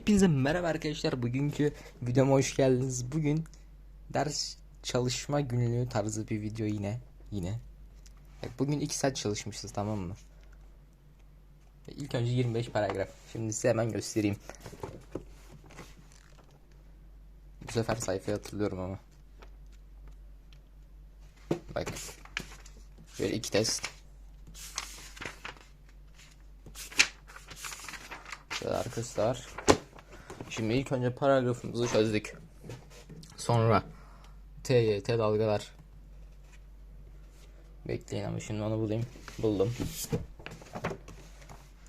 Hepinize merhaba arkadaşlar. Bugünkü videoma hoş geldiniz. Bugün ders çalışma günlüğü tarzı bir video yine. Yine. Bugün 2 saat çalışmışız tamam mı? İlk önce 25 paragraf. Şimdi size hemen göstereyim. Bu sefer sayfayı hatırlıyorum ama. Bak. Böyle iki test. Var. Şimdi ilk önce paragrafımızı çözdük. Sonra TYT dalgalar. Bekleyin ama şimdi onu bulayım. Buldum.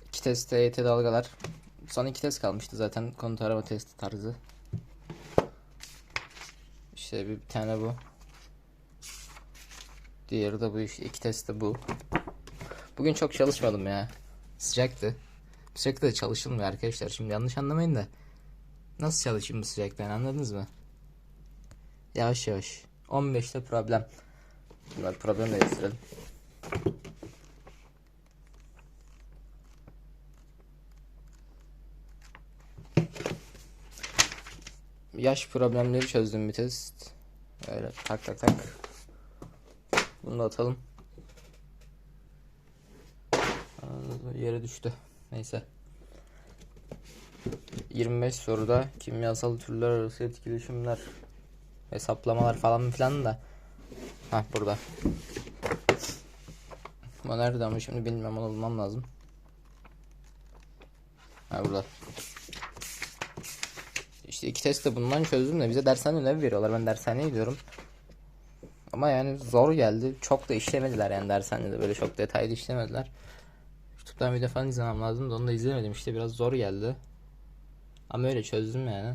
İki test TYT dalgalar. Son iki test kalmıştı zaten. Konu tarama testi tarzı. İşte bir, tane bu. Diğeri de bu işte. iki test de bu. Bugün çok çalışmadım ya. Sıcaktı. Sıcakta da çalışılmıyor arkadaşlar. Şimdi yanlış anlamayın da. Nasıl çalışayım bu sıcakta yani anladınız mı? Yavaş yavaş. 15'te problem. Şimdi problem de değiştirelim. Yaş problemleri çözdüm bir test. Öyle tak tak tak. Bunu da atalım. Yere düştü. Neyse. 25 soruda kimyasal türler arası etkileşimler hesaplamalar falan filan da. Ha burada. Bu nerede ama şimdi bilmem onu bulmam lazım. Ha burada. İşte iki test de bundan çözdüm de bize dershane ödevi veriyorlar? Ben dershaneye gidiyorum. Ama yani zor geldi. Çok da işlemediler yani dershanede. Böyle çok detaylı işlemediler. YouTube'dan video falan izlemem lazım da onu da izlemedim. İşte biraz zor geldi ama öyle çözdüm yani.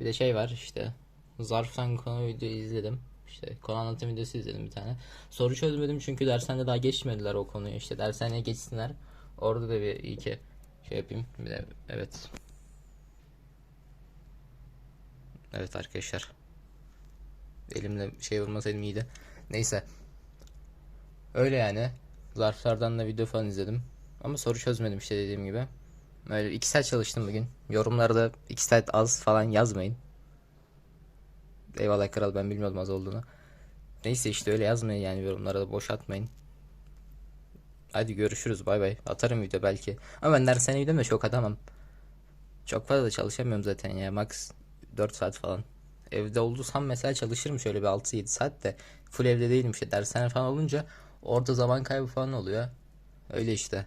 Bir de şey var işte. Zarftan konu videoyu izledim. İşte konu anlatım videosu izledim bir tane. Soru çözmedim çünkü dershanede daha geçmediler o konuyu. İşte dershaneye geçsinler. Orada da bir iyi ki şey yapayım. Bir de evet. Evet arkadaşlar. Elimle şey vurmasaydım iyiydi. Neyse. Öyle yani. Zarflardan da video falan izledim. Ama soru çözmedim işte dediğim gibi. Böyle iki saat çalıştım bugün. Yorumlarda iki saat az falan yazmayın. Eyvallah kral ben bilmiyordum az olduğunu. Neyse işte öyle yazmayın yani yorumlara da boş atmayın. Hadi görüşürüz bay bay. Atarım video belki. Ama ben dershaneye gidiyorum da çok adamım. Çok fazla çalışamıyorum zaten ya. Max 4 saat falan. Evde olduysam mesela çalışırım şöyle bir 6-7 saat de. Full evde değilim işte. Dershane falan olunca orada zaman kaybı falan oluyor. Öyle işte.